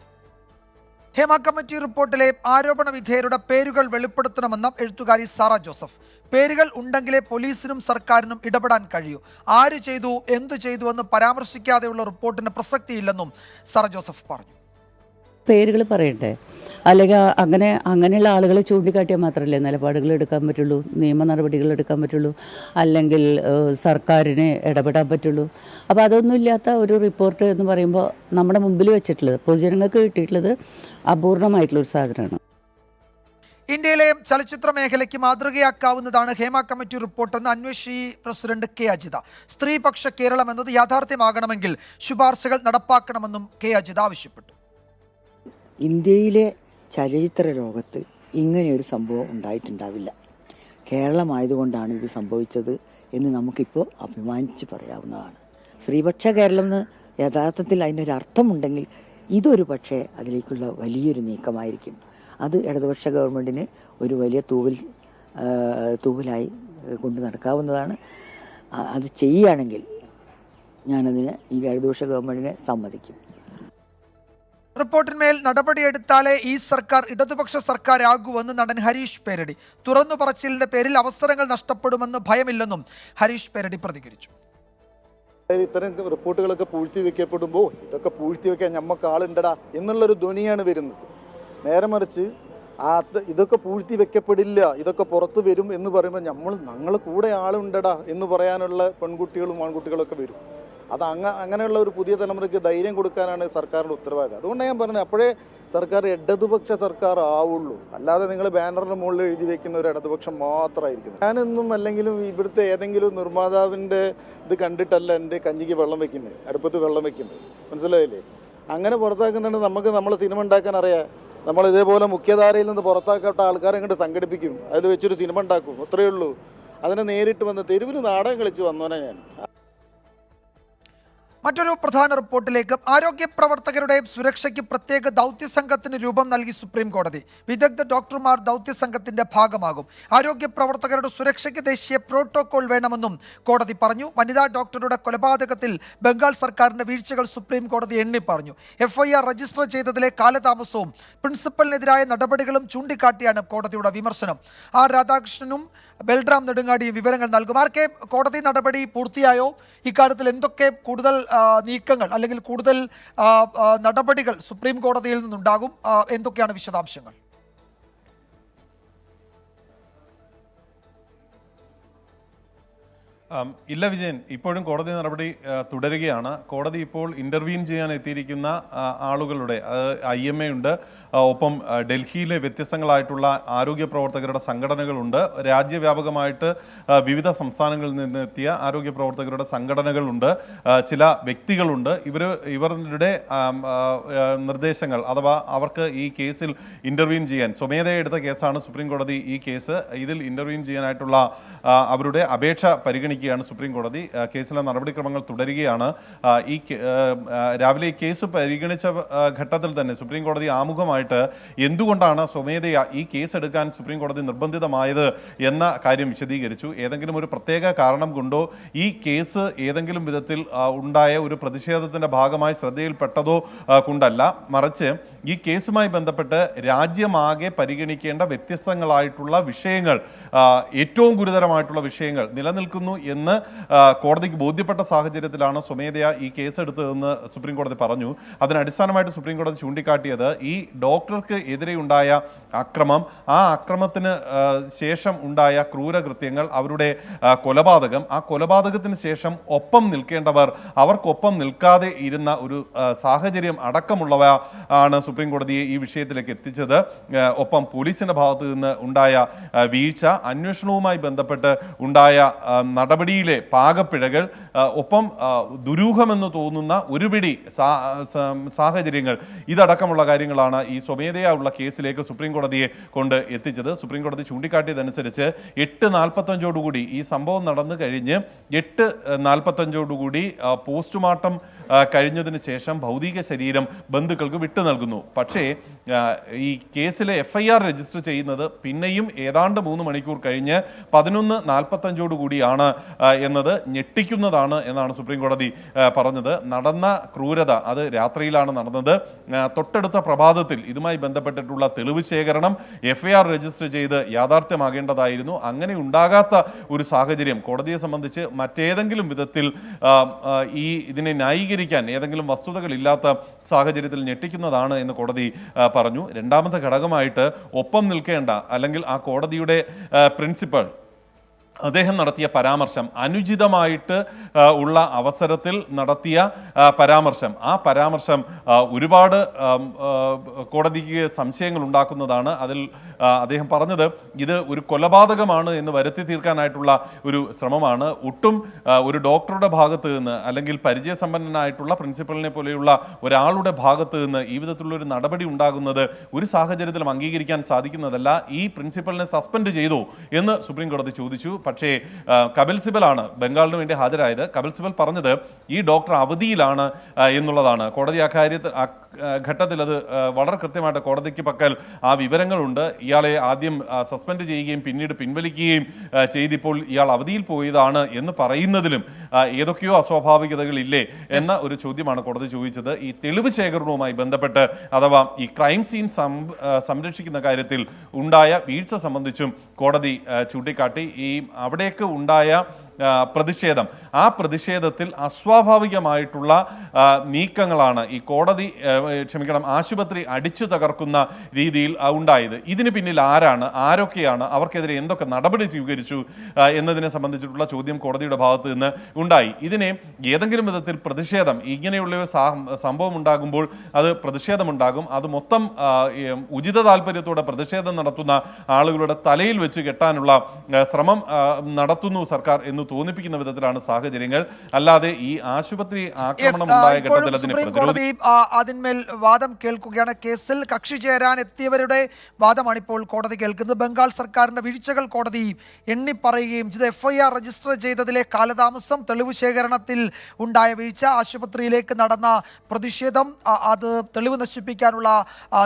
ഹേമ കമ്മിറ്റി റിപ്പോർട്ടിലെ ആരോപണ വിധേയരുടെ പേരുകൾ വെളിപ്പെടുത്തണമെന്നും എഴുത്തുകാരി സാറ ജോസഫ്. പേരുകൾ ഉണ്ടെങ്കിലേ പോലീസിനും സർക്കാരിനും ഇടപെടാൻ കഴിയൂ. ആര് ചെയ്തു എന്തു ചെയ്തു എന്ന് പരാമർശിക്കാതെയുള്ള റിപ്പോർട്ടിന് പ്രസക്തിയില്ലെന്നും സാറ ജോസഫ് പറഞ്ഞു. പേരുകൾ പറയട്ടെ. അല്ലെങ്കിൽ അങ്ങനെ അങ്ങനെയുള്ള ആളുകളെ ചൂണ്ടിക്കാട്ടിയാൽ മാത്രമല്ലേ നിലപാടുകൾ എടുക്കാൻ പറ്റുള്ളൂ നിയമ നടപടികൾ എടുക്കാൻ പറ്റുള്ളൂ അല്ലെങ്കിൽ സർക്കാരിനെ ഇടപെടാൻ പറ്റുള്ളൂ. അപ്പോൾ അതൊന്നുമില്ലാത്ത ഒരു റിപ്പോർട്ട് എന്ന് പറയുമ്പോൾ നമ്മുടെ മുമ്പിൽ വെച്ചിട്ടുള്ളത് പൊതുജനങ്ങൾക്ക് കിട്ടിയിട്ടുള്ളത് അപൂർണമായിട്ടുള്ള ഒരു സാധനമാണ്. ഇന്ത്യയിലെ ചലച്ചിത്ര മേഖലയ്ക്ക് മാതൃകയാക്കാവുന്നതാണ് ഹേമ കമ്മിറ്റി റിപ്പോർട്ട് എന്ന് അന്വേഷി പ്രസിഡന്റ് കെ അജിത. സ്ത്രീപക്ഷ കേരളം എന്നത് യാഥാർത്ഥ്യമാകണമെങ്കിൽ ശുപാർശകൾ നടപ്പാക്കണമെന്നും കെ അജിത ആവശ്യപ്പെട്ടു. ഇന്ത്യയിലെ ചലച്ചിത്ര ലോകത്ത് ഇങ്ങനെയൊരു സംഭവം ഉണ്ടായിട്ടുണ്ടാവില്ല. കേരളമായതുകൊണ്ടാണ് ഇത് സംഭവിച്ചത് എന്ന് നമുക്കിപ്പോൾ അഭിമാനിച്ച് പറയാവുന്നതാണ്. സ്ത്രീപക്ഷ കേരളം എന്ന് യഥാർത്ഥത്തിൽ അതിനൊരു അർത്ഥമുണ്ടെങ്കിൽ ഇതൊരു പക്ഷേ അതിലേക്കുള്ള വലിയൊരു നീക്കമായിരിക്കും. അത് ഇടതുപക്ഷ ഗവൺമെന്റിന് ഒരു വലിയ തൂവൽ തൂവലായി കൊണ്ടു നടക്കാവുന്നതാണ്. അത് ചെയ്യുകയാണെങ്കിൽ ഞാനതിന് ഈ ഇടതുപക്ഷ ഗവൺമെന്റിനെ സമ്മതിക്കും. റിപ്പോർട്ടിന്മേൽ നടപടിയെടുത്താലേ ഈ സർക്കാർ ഇടതുപക്ഷ സർക്കാരാകുമെന്ന് നടൻ ഹരീഷ് പേരടി. തുറന്നു പറച്ചിലിന്റെ പേരിൽ അവസരങ്ങൾ നഷ്ടപ്പെടുമെന്ന് ഭയമില്ലെന്നും ഹരീഷ് പേരടി പ്രതികരിച്ചു. ഇത്തരം റിപ്പോർട്ടുകളൊക്കെ പൂഴ്ത്തി വെക്കപ്പെടുമ്പോൾ ഇതൊക്കെ പൂഴ്ത്തി വെക്കാൻ ഞമ്മക്ക് ആളുണ്ടടാ എന്നുള്ളൊരു ധ്വനിയാണ് വരുന്നത്. നേരെ മറിച്ച് ആ ഇതൊക്കെ പൂഴ്ത്തി വെക്കപ്പെടില്ല ഇതൊക്കെ പുറത്ത് വരും എന്ന് പറയുമ്പോൾ നമ്മൾ ഞങ്ങൾ കൂടെ ആളുണ്ടടാ എന്ന് പറയാനുള്ള പെൺകുട്ടികളും ആൺകുട്ടികളൊക്കെ വരും. അത് അങ്ങ അങ്ങനെയുള്ള ഒരു പുതിയ തലമുറയ്ക്ക് ധൈര്യം കൊടുക്കാനാണ് സർക്കാരിന്റെ ഉത്തരവാദിത്തം. അതുകൊണ്ടാണ് ഞാൻ പറഞ്ഞത് അപ്പോഴേ സർക്കാർ ഇടതുപക്ഷ സർക്കാർ ആവുള്ളൂ. അല്ലാതെ നിങ്ങൾ ബാനറിന് മുകളിൽ എഴുതി വെക്കുന്ന ഒരു ഇടതുപക്ഷം മാത്രമായിരിക്കും. ഞാനെന്നും അല്ലെങ്കിലും ഇവിടുത്തെ ഏതെങ്കിലും നിർമ്മാതാവിന്റെ ഇത് കണ്ടിട്ടല്ല എന്റെ കഞ്ഞിക്ക് വെള്ളം വെക്കുന്നത് അടുപ്പത്ത് വെള്ളം വെക്കുന്നത്. മനസ്സിലായില്ലേ? അങ്ങനെ പുറത്താക്കുന്നുണ്ട്. നമുക്ക് നമ്മൾ സിനിമ ഉണ്ടാക്കാൻ അറിയാം. നമ്മൾ ഇതേപോലെ മുഖ്യധാരയിൽ നിന്ന് പുറത്താക്കപ്പെട്ട ആൾക്കാരെ കണ്ട് സംഘടിപ്പിക്കും. അതിൽ വെച്ചൊരു സിനിമ ഉണ്ടാക്കും. അത്രയേ ഉള്ളൂ. അതിനെ നേരിട്ട് വന്ന് തെരുവിന് നാടകം കളിച്ച് വന്നോനെ ഞാൻ. മറ്റൊരു പ്രധാന റിപ്പോർട്ടിലേക്ക് ആരോഗ്യ പ്രവർത്തകരുടെ സുരക്ഷയ്ക്ക് പ്രത്യേക ദൗത്യ സംഘത്തിന് രൂപം നൽകി സുപ്രീം കോടതി. വിദഗ്ധ ഡോക്ടർമാർ ദൗത്യ സംഘത്തിന്റെ ഭാഗമാകും. ആരോഗ്യ പ്രവർത്തകരുടെ സുരക്ഷയ്ക്ക് ദേശീയ പ്രോട്ടോകോൾ വേണമെന്നും കോടതി പറഞ്ഞു. വനിതാ ഡോക്ടറുടെ കൊലപാതകത്തിൽ ബംഗാൾ സർക്കാരിന്റെ വീഴ്ചകൾ സുപ്രീം കോടതി എണ്ണി പറഞ്ഞു. എഫ്ഐആർ രജിസ്റ്റർ ചെയ്തതിലെ കാലതാമസവും പ്രിൻസിപ്പലിനെതിരായ നടപടികളും ചൂണ്ടിക്കാട്ടിയാണ് കോടതിയുടെ വിമർശനം. ആർ രാധാകൃഷ്ണനും ബൽറാം നെടുങ്ങാടി വിവരങ്ങൾ നൽകും. ആർക്കെ കോടതി നടപടി പൂർത്തിയായോ? ഇക്കാര്യത്തിൽ എന്തൊക്കെ കൂടുതൽ നീക്കങ്ങൾ അല്ലെങ്കിൽ കൂടുതൽ നടപടികൾ സുപ്രീം കോടതിയിൽ നിന്നുണ്ടാകും? എന്തൊക്കെയാണ് വിശദാംശങ്ങൾ? ഇല്ല വിജയൻ ഇപ്പോഴും കോടതി നടപടി തുടരുകയാണ്. കോടതി ഇപ്പോൾ ഇന്റർവ്യൂ ചെയ്യാൻ എത്തിയിരിക്കുന്ന ആളുകളുടെ ഐ എം എ ഉണ്ട് ഒപ്പം ഡൽഹിയിലെ വ്യത്യസ്തങ്ങളായിട്ടുള്ള ആരോഗ്യ പ്രവർത്തകരുടെ സംഘടനകളുണ്ട്. രാജ്യവ്യാപകമായിട്ട് വിവിധ സംസ്ഥാനങ്ങളിൽ നിന്നെത്തിയ ആരോഗ്യ പ്രവർത്തകരുടെ സംഘടനകളുണ്ട് ചില വ്യക്തികളുണ്ട്. ഇവർ ഇവരുടെ നിർദ്ദേശങ്ങൾ അഥവാ അവർക്ക് ഈ കേസിൽ ഇന്റർവ്യൂ ചെയ്യാൻ സ്വമേധയ എടുത്ത കേസാണ് സുപ്രീം കോടതി ഈ കേസ്. ഇതിൽ ഇന്റർവ്യൂ ചെയ്യാനായിട്ടുള്ള അവരുടെ അപേക്ഷ പരിഗണിക്കുകയാണ് സുപ്രീം കോടതി. കേസിലെ നടപടിക്രമങ്ങൾ തുടരുകയാണ്. ഈ രാവിലെ കേസ് പരിഗണിച്ച ഘട്ടത്തിൽ തന്നെ സുപ്രീം കോടതി ആമുഖമായിട്ട് എന്തുകൊണ്ടാണ് സ്വമേധയാ ഈ കേസ് എടുക്കാൻ സുപ്രീം കോടതി നിർബന്ധിതമായത് എന്ന കാര്യം വിശദീകരിച്ചു. ഏതെങ്കിലും ഒരു പ്രത്യേക കാരണം കൊണ്ടോ ഈ കേസ് ഏതെങ്കിലും വിധത്തിൽ ഉണ്ടായ ഒരു പ്രതിഷേധത്തിന്റെ ഭാഗമായി ശ്രദ്ധയിൽപ്പെട്ടതോ കൊണ്ടല്ല. മറിച്ച് ഈ കേസുമായി ബന്ധപ്പെട്ട് രാജ്യമാകെ പരിഗണിക്കേണ്ട വ്യത്യസ്തങ്ങളായിട്ടുള്ള വിഷയങ്ങൾ ഏറ്റവും ഗുരുതരമായിട്ടുള്ള വിഷയങ്ങൾ നിലനിൽക്കുന്നു എന്ന് കോടതിക്ക് ബോധ്യപ്പെട്ട സാഹചര്യത്തിലാണ് സ്വമേധയാ ഈ കേസെടുത്തതെന്ന് സുപ്രീം കോടതി പറഞ്ഞു. അതിനടിസ്ഥാനമായിട്ട് സുപ്രീം കോടതി ചൂണ്ടിക്കാട്ടിയത് ഈ ഡോക്ടർക്ക് എതിരെ ഉണ്ടായ അക്രമം ആ അക്രമത്തിന് ശേഷം ഉണ്ടായ ക്രൂരകൃത്യങ്ങൾ അവരുടെ കൊലപാതകം ആ കൊലപാതകത്തിന് ശേഷം ഒപ്പം നിൽക്കേണ്ടവർ അവർക്കൊപ്പം നിൽക്കാതെ ഇരുന്ന ഒരു സാഹചര്യം അടക്കമുള്ളവ ആണ് സുപ്രീം കോടതിയെ ഈ വിഷയത്തിലേക്ക് എത്തിച്ചത് ഒപ്പം പോലീസിന്റെ ഭാഗത്ത് നിന്ന് ഉണ്ടായ വീഴ്ച അന്വേഷണവുമായി ബന്ധപ്പെട്ട് ഉണ്ടായ നടപടിയിലെ പാകപ്പിഴകൾ ഒപ്പം ദുരൂഹമെന്ന് തോന്നുന്ന ഒരുപിടി സാഹചര്യങ്ങൾ. ഇതടക്കമുള്ള കാര്യങ്ങളാണ് ഈ സ്വമേധയാ ഉള്ള കേസിലേക്ക് സുപ്രീം കോടതിയെ കൊണ്ട് എത്തിച്ചത്. സുപ്രീം കോടതി ചൂണ്ടിക്കാട്ടിയതനുസരിച്ച് എട്ട് നാൽപ്പത്തഞ്ചോടുകൂടി ഈ സംഭവം നടന്നു കഴിഞ്ഞ് എട്ട് നാൽപ്പത്തഞ്ചോടുകൂടി പോസ്റ്റ്മോർട്ടം കഴിഞ്ഞതിന് ശേഷം ഭൗതിക ശരീരം ബന്ധുക്കൾക്ക് വിട്ടു നൽകുന്നു. പക്ഷേ ഈ കേസിലെ എഫ് ഐ ആർ രജിസ്റ്റർ ചെയ്യുന്നത് പിന്നെയും ഏതാണ്ട് മൂന്ന് മണിക്കൂർ കഴിഞ്ഞ് പതിനൊന്ന് നാൽപ്പത്തഞ്ചോട് കൂടിയാണ് എന്നത് ഞെട്ടിക്കുന്നതാണ് എന്നാണ് സുപ്രീം കോടതി പറഞ്ഞത്. നടന്ന ക്രൂരത അത് രാത്രിയിലാണ് നടന്നത്. തൊട്ടടുത്ത പ്രഭാതത്തിൽ ഇതുമായി ബന്ധപ്പെട്ടിട്ടുള്ള തെളിവ് ശേഖരണം എഫ് ഐ ആർ രജിസ്റ്റർ ചെയ്ത് യാഥാർത്ഥ്യമാകേണ്ടതായിരുന്നു. അങ്ങനെ ഉണ്ടാകാത്ത ഒരു സാഹചര്യം കോടതിയെ സംബന്ധിച്ച് മറ്റേതെങ്കിലും വിധത്തിൽ ഈ ഇതിനെ ന്യായീകരിക്കാൻ ഏതെങ്കിലും വസ്തുതകൾ ഇല്ലാത്ത സാഹചര്യത്തിൽ ഞെട്ടിക്കുന്നതാണ് എന്ന് കോടതി പറഞ്ഞു. രണ്ടാമത്തെ ഘടകമായിട്ട് ഒപ്പം നിൽക്കേണ്ട അല്ലെങ്കിൽ ആ കോടതിയുടെ പ്രിൻസിപ്പൽ അദ്ദേഹം നടത്തിയ പരാമർശം അനുചിതമായിട്ട് ഉള്ള അവസരത്തിൽ നടത്തിയ പരാമർശം. ആ പരാമർശം ഒരുപാട് കോടതിക്ക് സംശയങ്ങൾ ഉണ്ടാക്കുന്നതാണ് അതിൽ അദ്ദേഹം പറഞ്ഞത്. ഇത് ഒരു കൊലപാതകമാണ് എന്ന് വരുത്തി തീർക്കാനായിട്ടുള്ള ഒരു ശ്രമമാണ്. ഒട്ടും ഒരു ഡോക്ടറുടെ ഭാഗത്ത് നിന്ന് അല്ലെങ്കിൽ പരിചയസമ്പന്നനായിട്ടുള്ള പ്രിൻസിപ്പലിനെ പോലെയുള്ള ഒരാളുടെ ഭാഗത്ത് നിന്ന് ഈ വിധത്തിലുള്ള ഒരു നടപടി ഉണ്ടാകുന്നത് ഒരു സാഹചര്യത്തിലും അംഗീകരിക്കാൻ സാധിക്കുന്നതല്ല. ഈ പ്രിൻസിപ്പലിനെ സസ്പെൻഡ് ചെയ്തു എന്ന് സുപ്രീം കോടതി ചോദിച്ചു. പക്ഷേ കപിൽ സിബലാണ് ബംഗാളിന് വേണ്ടി ഹാജരായത്. കപിൽ സിബൽ പറഞ്ഞത് ഈ ഡോക്ടർ അവധിയിലാണ് എന്നുള്ളതാണ്. കോടതി ആ കാര്യത്തിൽ ആ ആ, ഘട്ടത്തിൽ അത് വളരെ കൃത്യമായിട്ട് കോടതിക്ക് പക്കൽ ആ വിവരങ്ങളുണ്ട്. ഇയാളെ ആദ്യം സസ്പെൻഡ് ചെയ്യുകയും പിന്നീട് പിൻവലിക്കുകയും ചെയ്തിപ്പോൾ ഇയാൾ അവധിയിൽ പോയതാണ് എന്ന് പറയുന്നതിലും ഏതൊക്കെയോ അസ്വാഭാവികതകൾ ഇല്ലേ എന്ന ഒരു ചോദ്യമാണ് കോടതി ചോദിച്ചത്. ഈ തെളിവ് ശേഖരണവുമായി ബന്ധപ്പെട്ട് അഥവാ ഈ ക്രൈം സീൻ സംരക്ഷിക്കുന്ന കാര്യത്തിൽ ഉണ്ടായ വീഴ്ച സംബന്ധിച്ചും കോടതി ചൂണ്ടിക്കാട്ടി. ഈ അവിടേക്ക് ഉണ്ടായ പ്രതിഷേധം. ആ പ്രതിഷേധത്തിൽ അസ്വാഭാവികമായിട്ടുള്ള നീക്കങ്ങളാണ് ഈ കോടതി ക്ഷമിക്കണം ആശുപത്രി അടിച്ചു തകർക്കുന്ന രീതിയിൽ ഉണ്ടായത്. ഇതിന് പിന്നിൽ ആരാണ്? ആരൊക്കെയാണ്? അവർക്കെതിരെ എന്തൊക്കെ നടപടി സ്വീകരിച്ചു എന്നതിനെ സംബന്ധിച്ചിട്ടുള്ള ചോദ്യം കോടതിയുടെ ഭാഗത്ത് നിന്ന് ഉണ്ടായി. ഇതിനെ ഏതെങ്കിലും വിധത്തിൽ പ്രതിഷേധം ഇങ്ങനെയുള്ള ഒരു സംഭവം ഉണ്ടാകുമ്പോൾ അത് പ്രതിഷേധമുണ്ടാകും. അത് മൊത്തം ഉചിത താല്പര്യത്തോടെ പ്രതിഷേധം നടത്തുന്ന ആളുകളുടെ തലയിൽ വെച്ച് കെട്ടാനുള്ള ശ്രമം നടത്തുന്നു സർക്കാർ എന്ന് തോന്നിപ്പിക്കുന്ന വിധത്തിലാണ് സാഹചര്യങ്ങൾ. അല്ലാതെ ഈ ആശുപത്രി ആക്രമണം ഉണ്ടായ ഘട്ടത്തിൽ അതിനെ അതിന്മേൽ വാദം കേൾക്കുകയാണ്. കേസിൽ കക്ഷി ചേരാൻ എത്തിയവരുടെ വാദമാണ് ഇപ്പോൾ കോടതി കേൾക്കുന്നത്. ബംഗാൾ സർക്കാരിന്റെ വീഴ്ചകൾ കോടതി എണ്ണിപ്പറയുകയും ഇത് എഫ്ഐആർ രജിസ്റ്റർ ചെയ്തതിലെ കാലതാമസം തെളിവ് ശേഖരണത്തിൽ ഉണ്ടായ വീഴ്ച ആശുപത്രിയിലേക്ക് നടന്ന പ്രതിഷേധം അത് തെളിവ് നശിപ്പിക്കാനുള്ള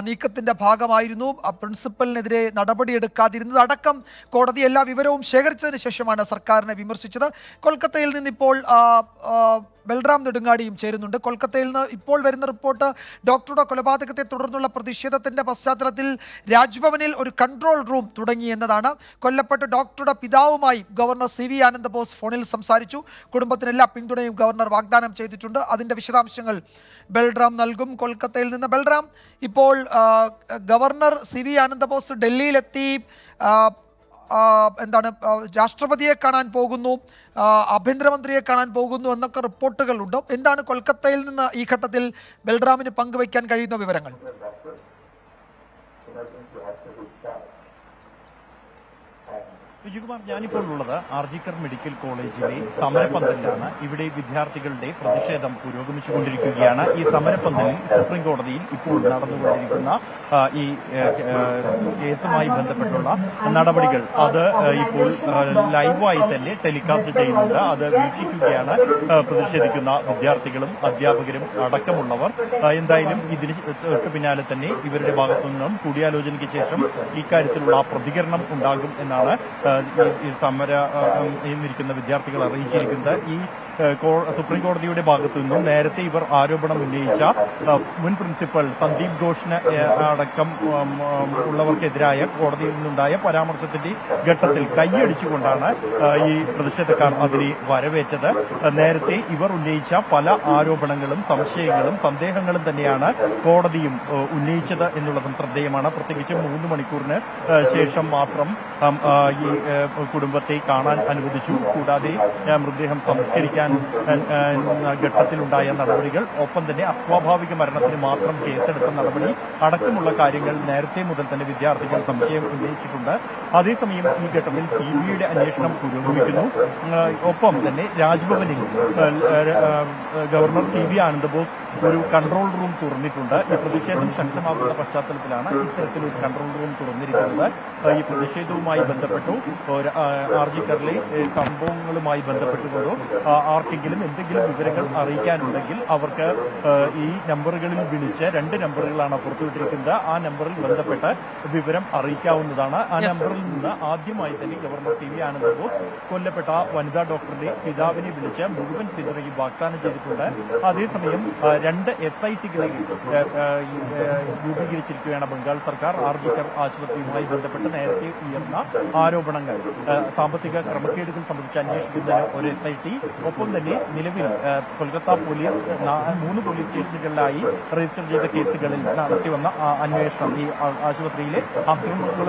നീക്കത്തിന്റെ ഭാഗമായിരുന്നു. പ്രിൻസിപ്പലിനെതിരെ നടപടിയെടുക്കാതിരുന്നത് അടക്കം കോടതി എല്ലാ വിവരവും ശേഖരിച്ചതിന് ശേഷമാണ് സർക്കാരിനെ വിമർശിച്ചത്. കൊൽക്കത്തയിൽ നിന്ന് ഇപ്പോൾ ആ, ബൽറാം നെടുങ്ങാടിയും ചേരുന്നുണ്ട്. കൊൽക്കത്തയിൽ നിന്ന് ഇപ്പോൾ വരുന്ന റിപ്പോർട്ട് ഡോക്ടറുടെ കൊലപാതകത്തെ തുടർന്നുള്ള പ്രതിഷേധത്തിന്റെ പശ്ചാത്തലത്തിൽ രാജ്ഭവനിൽ ഒരു കൺട്രോൾ റൂം തുടങ്ങി എന്നതാണ്. കൊല്ലപ്പെട്ട ഡോക്ടറുടെ പിതാവുമായി governor C V Ananda Bose ഫോണിൽ സംസാരിച്ചു. കുടുംബത്തിന് എല്ലാ പിന്തുണയും ഗവർണർ വാഗ്ദാനം ചെയ്തിട്ടുണ്ട്. അതിന്റെ വിശദാംശങ്ങൾ ബൽറാം നൽകും. കൊൽക്കത്തയിൽ നിന്ന് ബൽറാം ഇപ്പോൾ governor C V Ananda Bose ഡൽഹിയിലെത്തി. എന്താണ് രാഷ്ട്രപതിയെ കാണാൻ പോകുന്നു ആഭ്യന്തരമന്ത്രിയെ കാണാൻ പോകുന്നു എന്നൊക്കെ റിപ്പോർട്ടുകളുണ്ട്. എന്താണ് കൊൽക്കത്തയിൽ നിന്ന് ഈ ഘട്ടത്തിൽ ബൽറാമിന് പങ്കുവയ്ക്കാൻ കഴിയുന്ന വിവരങ്ങൾ? വിജയകുമാർ ഞാനിപ്പോൾ ഉള്ളത് ആർജിക്കർ മെഡിക്കൽ കോളേജിലെ സമരപന്തലിലാണ്. ഇവിടെ വിദ്യാർത്ഥികളുടെ പ്രതിഷേധം പുരോഗമിച്ചുകൊണ്ടിരിക്കുകയാണ്. ഈ സമരപന്തലിൽ സുപ്രീം കോടതിയിൽ ഇപ്പോൾ നടന്നുകൊണ്ടിരിക്കുന്ന ഈ കേസുമായി ബന്ധപ്പെട്ടുള്ള നടപടികൾ. അത് ഇപ്പോൾ ലൈവായി തന്നെ ടെലികാസ്റ്റ് ചെയ്യുന്നുണ്ട്. അത് വീക്ഷിക്കുകയാണ് പ്രതിഷേധിക്കുന്ന വിദ്യാർത്ഥികളും അധ്യാപകരും അടക്കമുള്ളവർ. എന്തായാലും ഇതിന് തൊട്ട് പിന്നാലെ തന്നെ ഇവരുടെ ഭാഗത്തു നിന്നും കൂടിയാലോചനയ്ക്ക് ശേഷം ഇക്കാര്യത്തിലുള്ള പ്രതികരണം ഉണ്ടാകും എന്നാണ് ഈ- സമര ആ, വിദ്യാർത്ഥികൾ അറിയിച്ചിരിക്കുന്നത്. ഈ സുപ്രീം കോടതിയുടെ ഭാഗത്തു നിന്നും നേരത്തെ ഇവർ ആരോപണം ഉന്നയിച്ച മുൻ പ്രിൻസിപ്പൽ സന്ദീപ് ഘോഷിന് അടക്കം ഉള്ളവർക്കെതിരായ കോടതിയിൽ നിന്നുണ്ടായ പരാമർശത്തിന്റെ ഘട്ടത്തിൽ കൈയടിച്ചുകൊണ്ടാണ് ഈ പ്രതിഷേധക്കാർ അതിനെ വരവേറ്റത്. നേരത്തെ ഇവർ ഉന്നയിച്ച പല ആരോപണങ്ങളും സംശയങ്ങളും സന്ദേഹങ്ങളും തന്നെയാണ് കോടതിയും ഉന്നയിച്ചത് എന്നുള്ളതും ശ്രദ്ധേയമാണ്. പ്രത്യേകിച്ച് മൂന്ന് മണിക്കൂറിന് ശേഷം മാത്രം ഈ കുടുംബത്തെ കാണാൻ അനുവദിച്ചു. കൂടാതെ മൃതദേഹം സംസ്കരിക്കാൻ ഘട്ടത്തിലുണ്ടായ നടപടികൾ ഒപ്പം തന്നെ അസ്വാഭാവിക മരണത്തിന് മാത്രം കേസെടുത്ത നടപടി അടക്കമുള്ള കാര്യങ്ങൾ നേരത്തെ മുതൽ തന്നെ വിദ്യാർത്ഥികൾ സംശയം ഉന്നയിച്ചിട്ടുണ്ട്. അതേസമയം ഈ ഘട്ടത്തിൽ സി ബി ഐയുടെ അന്വേഷണം പുരോഗമിക്കുന്നു. ഒപ്പം തന്നെ രാജ്ഭവനിൽ ഗവർണർ സി ബി ആനന്ദബോസ് ഒരു കൺട്രോൾ റൂം തുറന്നിട്ടുണ്ട്. ഈ പ്രതിഷേധം ശക്തമാകുന്ന പശ്ചാത്തലത്തിലാണ് ഇത്തരത്തിലൊരു കൺട്രോൾ റൂം തുറന്നിരിക്കുന്നത്. ഈ പ്രതിഷേധവുമായി ബന്ധപ്പെട്ടു. ആർ ജി ആർജിക്കറിലെ സംഭവങ്ങളുമായി ബന്ധപ്പെട്ടുകൊണ്ടോ ആർക്കെങ്കിലും എന്തെങ്കിലും വിവരങ്ങൾ അറിയിക്കാനുണ്ടെങ്കിൽ അവർക്ക് ഈ നമ്പറുകളിൽ വിളിച്ച് രണ്ട് നമ്പറുകളാണ് പുറത്തുവിട്ടിരിക്കുന്നത്. ആ നമ്പറിൽ ബന്ധപ്പെട്ട് വിവരം അറിയിക്കാവുന്നതാണ്. ആ നമ്പറിൽ നിന്ന് ആദ്യമായി തന്നെ ഗവർണർ ടി വി ആനന്ദബോസ് കൊല്ലപ്പെട്ട വനിതാ ഡോക്ടറുടെ പിതാവിനെ വിളിച്ച് മുഴുവൻ പിന്തുണയും വാഗ്ദാനം ചെയ്തിട്ടുണ്ട്. അതേസമയം രണ്ട് എസ് ഐ ടികളെ രൂപീകരിച്ചിരിക്കുകയാണ് ബംഗാൾ സർക്കാർ. ആർജിക്കർ ആശുപത്രിയുമായി ബന്ധപ്പെട്ട് നേരത്തെ ഉയർന്ന ആരോപണങ്ങൾ സാമ്പത്തിക ക്രമക്കേടുകൾ സംബന്ധിച്ച് അന്വേഷിക്കുന്നതിന് ഒരു എസ് ഐ ടി ഒപ്പം തന്നെ നിലവിൽ കൊൽക്കത്ത പോലീസ് മൂന്ന് പോലീസ് സ്റ്റേഷനുകളിലായി രജിസ്റ്റർ ചെയ്ത കേസുകളിൽ നടത്തിവന്ന വന്ന അന്വേഷണം ഈ ആശുപത്രിയിലെ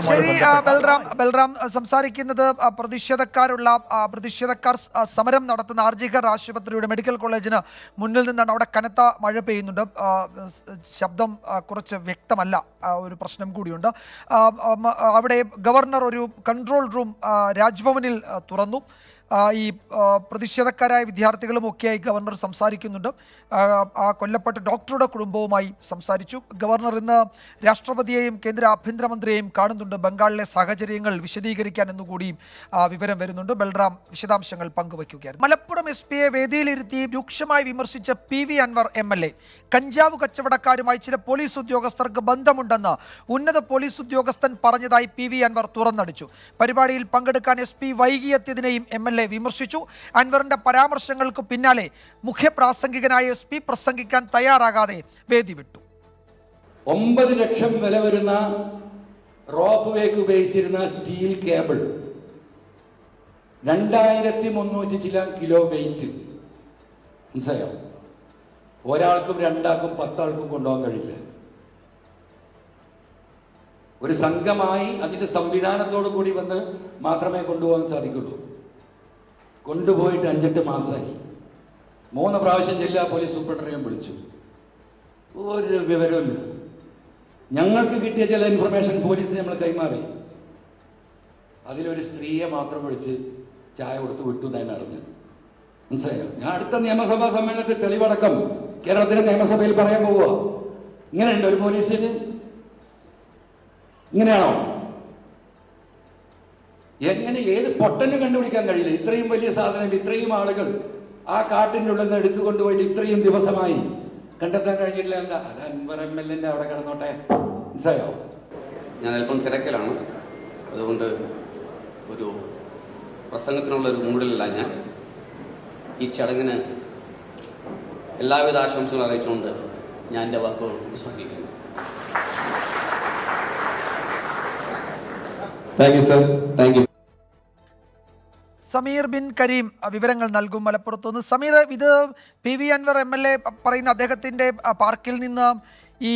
ശരി ബൽറാം ബൽറാം സംസാരിക്കുന്നത് പ്രതിഷേധക്കാരുള്ള പ്രതിഷേധക്കാർ സമരം നടത്തുന്ന ആർജികർ ആശുപത്രിയുടെ മെഡിക്കൽ കോളേജിന് മുന്നിൽ നിന്നാണ്. അവിടെ കനത്ത മഴ പെയ്യുന്നുണ്ട്. ശബ്ദം കുറച്ച് വ്യക്തമല്ല ഒരു പ്രശ്നം കൂടിയുണ്ട്. അവിടെ ഗവർണർ ഒരു കൺട്രോൾ റൂം രാജ്ഭവനിൽ തുറന്നു. ഈ പ്രതിഷേധക്കാരായ വിദ്യാർത്ഥികളും ഒക്കെയായി ഗവർണർ സംസാരിക്കുന്നുണ്ട്. ആ, ആ കൊല്ലപ്പെട്ട ഡോക്ടറുടെ കുടുംബവുമായി സംസാരിച്ചു. ഗവർണർ ഇന്ന് രാഷ്ട്രപതിയെയും കേന്ദ്ര ആഭ്യന്തരമന്ത്രിയെയും കാണുന്നുണ്ട്. ബംഗാളിലെ സാഹചര്യങ്ങൾ വിശദീകരിക്കാൻ എന്നുകൂടി വിവരം വരുന്നുണ്ട്. ബൽറാം വിശദാംശങ്ങൾ പങ്കുവയ്ക്കുകയായിരുന്നു. മലപ്പുറം എസ് പിയെ വേദിയിലിരുത്തി രൂക്ഷമായി വിമർശിച്ച P V Anvar M L A. കഞ്ചാവ് കച്ചവടക്കാരുമായി ചില പോലീസ് ഉദ്യോഗസ്ഥർക്ക് ബന്ധമുണ്ടെന്ന് ഉന്നത പോലീസ് ഉദ്യോഗസ്ഥൻ പറഞ്ഞതായി പി വി അൻവർ തുറന്നടിച്ചു. പരിപാടിയിൽ പങ്കെടുക്കാൻ എസ് പി വൈകിയെത്തിയതിനെയും എം എൽ എ വിമർശിച്ചു. അൻവറിന്റെ പരാമർശങ്ങൾക്ക് പിന്നാലെ മുഖ്യപ്രാസംഗികനായ എസ് പി പ്രസംഗിക്കാൻ തയ്യാറാകാതെ വേദി വിട്ടു. ഒമ്പത് ലക്ഷം വില വരുന്ന റോപ്പ് വേക്ക് ഉപയോഗിച്ചിരുന്ന സ്റ്റീൽ കേബിൾ. രണ്ടായിരത്തി മുന്നൂറ്റി ചില കിലോ വെയിറ്റ്. മനസ്സിലായോ? ഒരാൾക്കും രണ്ടാൾക്കും പത്താൾക്കും കൊണ്ടുപോകാൻ കഴിയില്ല. ഒരു സംഘമായി അതിന്റെ സംവിധാനത്തോടു കൂടി വന്ന് മാത്രമേ കൊണ്ടുപോകാൻ സാധിക്കുള്ളൂ. കൊണ്ടുപോയിട്ട് അഞ്ചെട്ട് മാസമായി. മൂന്ന് പ്രാവശ്യം ജില്ലാ പോലീസ് സൂപ്രണ്ടറെ ഞാൻ വിളിച്ചു. ഒരു വിവരമില്ല ഞങ്ങൾക്ക് കിട്ടിയ ചില ഇൻഫർമേഷൻ പോലീസ് നമ്മൾ കൈമാറി. അതിലൊരു സ്ത്രീയെ മാത്രം വിളിച്ച് ചായ കൊടുത്ത് വിട്ടു എന്നാണ് അറിഞ്ഞത്. മനസ്സിലായോ? ഞാൻ അടുത്ത നിയമസഭാ സമ്മേളനത്തിൽ തെളിവടക്കം കേരളത്തിലെ നിയമസഭയിൽ പറയാൻ പോവുക. ഇങ്ങനെയുണ്ട് ഒരു പോലീസിന്? ഇങ്ങനെയാണോ? എങ്ങനെ ഏത് പൊട്ടന് കണ്ടുപിടിക്കാൻ കഴിയില്ല? ഇത്രയും വലിയ സാധനം ഇത്രയും ആളുകൾ ആ കാട്ടിന്റെ ഉള്ളിൽ നിന്ന് എടുത്തു പോയിട്ട് ഇത്രയും ദിവസമായി. കണ്ടെത്താൻ കഴിഞ്ഞില്ല എന്താ? അത് അൻവർ എം എൽ എന്റെ അവിടെ കിടന്നോട്ടെ. മനസ്സിലായോ? ഞാൻ അല്പം തിരക്കിലാണ്. അതുകൊണ്ട് ഒരു പ്രസംഗത്തിനുള്ള ഒരു മൂഡിലല്ല ഞാൻ. ഈ ചടങ്ങിന് എല്ലാവിധ ആശംസകളും അറിയിച്ചുകൊണ്ട് ഞാൻ എന്റെ വാക്കുകൾ ഉപസംഹരിക്കുന്നു thank you sir thank you Sameer Bin Kareem വിവരങ്ങൾ നൽകും മലപ്പുറത്തു നിന്ന് സമീർ ഇത് P V Anvar M L A പറയുന്ന അദ്ദേഹത്തിന്റെ പാർക്കിൽ നിന്ന് ഈ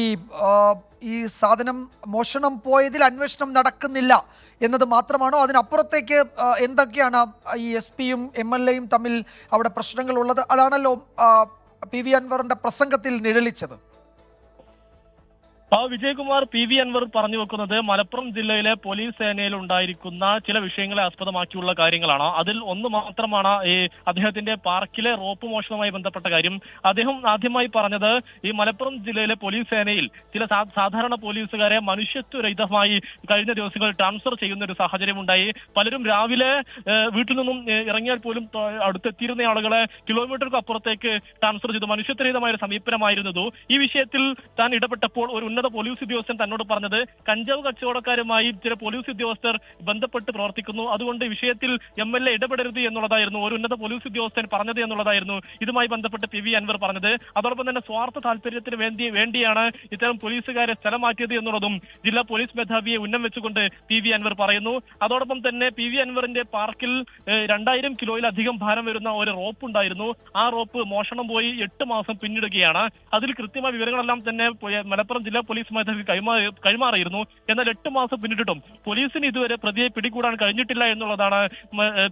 ഈ സാധനം മോഷണം പോയതിൽ അന്വേഷണം നടക്കുന്നില്ല എന്നത് മാത്രമാണോ? അതിനപ്പുറത്തേക്ക് എന്തൊക്കെയാണ് ഈ എസ് പിയും എം എൽ എയും തമ്മിൽ അവിടെ പ്രശ്നങ്ങൾ ഉള്ളത് അതാണല്ലോ പി വി അൻവറിന്റെ പ്രസംഗത്തിൽ നിഴലിച്ചത്. ആ വിജയകുമാർ പി വി അൻവർ പറഞ്ഞു വെക്കുന്നത് മലപ്പുറം ജില്ലയിലെ പോലീസ് സേനയിൽ ഉണ്ടായിരിക്കുന്ന ചില വിഷയങ്ങളെ ആസ്പദമാക്കിയുള്ള കാര്യങ്ങളാണ്. അതിൽ ഒന്ന് മാത്രമാണ് ഈ അദ്ദേഹത്തിന്റെ പാർക്കിലെ റോപ്പ് മോഷണവുമായി ബന്ധപ്പെട്ട കാര്യം. അദ്ദേഹം ആദ്യമായി പറഞ്ഞത് ഈ മലപ്പുറം ജില്ലയിലെ പോലീസ് സേനയിൽ ചില സാധാരണ പോലീസുകാരെ മനുഷ്യത്വരഹിതമായി കഴിഞ്ഞ ദിവസങ്ങൾ ട്രാൻസ്ഫർ ചെയ്യുന്ന ഒരു സാഹചര്യം ഉണ്ടായി പലരും രാവിലെ വീട്ടിൽ നിന്നും ഇറങ്ങിയാൽ പോലും അടുത്തെത്തിയിരുന്ന ആളുകളെ കിലോമീറ്റർക്ക് അപ്പുറത്തേക്ക് ട്രാൻസ്ഫർ ചെയ്തു. മനുഷ്യത്വരഹിതമായ ഒരു സമീപനമായിരുന്നതു ഈ വിഷയത്തിൽ താൻ ഇടപെട്ടപ്പോൾ ഒരു ഉന്നത പോലീസ് ഉദ്യോഗസ്ഥൻ തന്നോട് പറഞ്ഞത് കഞ്ചാവ് കച്ചവടക്കാരുമായി ചില പോലീസ് ഉദ്യോഗസ്ഥർ ബന്ധപ്പെട്ട് പ്രവർത്തിക്കുന്നു. അതുകൊണ്ട് വിഷയത്തിൽ എം എൽ എ ഇടപെടരുത് എന്നുള്ളതായിരുന്നു ഒരു ഉന്നത പോലീസ് ഉദ്യോഗസ്ഥൻ പറഞ്ഞത് എന്നുള്ളതായിരുന്നു ഇതുമായി ബന്ധപ്പെട്ട് പി വി അൻവർ പറഞ്ഞത്. അതോടൊപ്പം തന്നെ സ്വാർത്ഥ താല്പര്യത്തിന് വേണ്ടി വേണ്ടിയാണ് ഇത്തരം പോലീസുകാരെ സ്ഥലം മാറ്റിയത് എന്നുള്ളതും ജില്ലാ പോലീസ് മേധാവിയെ ഉന്നം വെച്ചുകൊണ്ട് പി വി അൻവർ പറയുന്നു. അതോടൊപ്പം തന്നെ പി വി അൻവറിന്റെ പാർക്കിൽ രണ്ടായിരം കിലോയിലധികം ഭാരം വരുന്ന ഒരു റോപ്പ് ഉണ്ടായിരുന്നു. ആ റോപ്പ് മോഷണം പോയി എട്ട് മാസം പിന്നിടുകയാണ്. അതിൽ കൃത്യമായ വിവരങ്ങളെല്ലാം തന്നെ മലപ്പുറം ജില്ലാ പോലീസ് തനിക്ക് കൈമാറി കൈമാറിയിരുന്നു. എന്നാൽ എട്ട് മാസം പിന്നിട്ടിട്ടും പോലീസിന് ഇതുവരെ പ്രതിയെ പിടികൂടാൻ കഴിഞ്ഞിട്ടില്ല എന്നുള്ളതാണ്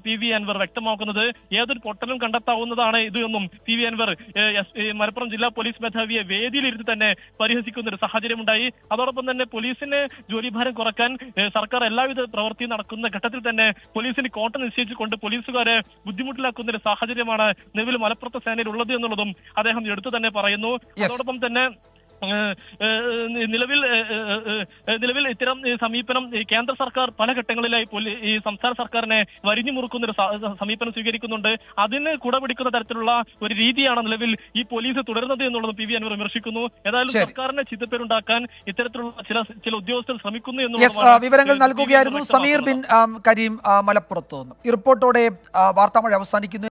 പി വി അൻവർ വ്യക്തമാക്കുന്നത്. ഏതൊരു പൊട്ടലും കണ്ടെത്താവുന്നതാണ് ഇത് എന്നും പി വി അൻവർ മലപ്പുറം ജില്ലാ പോലീസ് മേധാവിയെ വേദിയിലിരുത്തി തന്നെ പരിഹസിക്കുന്ന ഒരു സാഹചര്യമുണ്ടായി. അതോടൊപ്പം തന്നെ പോലീസിന് ജോലിഭാരം കുറയ്ക്കാൻ സർക്കാർ എല്ലാവിധ പ്രവൃത്തി നടക്കുന്ന ഘട്ടത്തിൽ തന്നെ പോലീസിന് കോട്ട നിശ്ചയിച്ചുകൊണ്ട് പോലീസുകാരെ ബുദ്ധിമുട്ടിലാക്കുന്ന ഒരു സാഹചര്യമാണ് നിലവിൽ മലപ്പുറത്തെ സേനയിൽ ഉള്ളത് എന്നുള്ളതും അദ്ദേഹം എടുത്തു തന്നെ പറയുന്നു. അതോടൊപ്പം തന്നെ നിലവിൽ നിലവിൽ ഇത്തരം സമീപനം കേന്ദ്ര സർക്കാർ പല ഘട്ടങ്ങളിലായി ഈ സംസ്ഥാന സർക്കാരിനെ വരിഞ്ഞു മുറുക്കുന്ന ഒരു സമീപനം സ്വീകരിക്കുന്നുണ്ട്. അതിന് കുടപിടിക്കുന്ന തരത്തിലുള്ള ഒരു രീതിയാണ് നിലവിൽ ഈ പോലീസ് തുടരുന്നത് എന്നുള്ളത് പി വി അൻവർ വിമർശിക്കുന്നു. ഏതായാലും. സർക്കാരിനെ ചിത്തപ്പേരുണ്ടാക്കാൻ ഇത്തരത്തിലുള്ള ചില ചില ഉദ്യോഗസ്ഥർ ശ്രമിക്കുന്നു എന്നുള്ളത് വിവരങ്ങൾ നൽകുകയായിരുന്നു സമീർ ബിൻ കരീം മലപ്പുറത്ത് ഈ റിപ്പോർട്ടോടെ വാർത്താമഴ അവസാനിക്കുന്നു.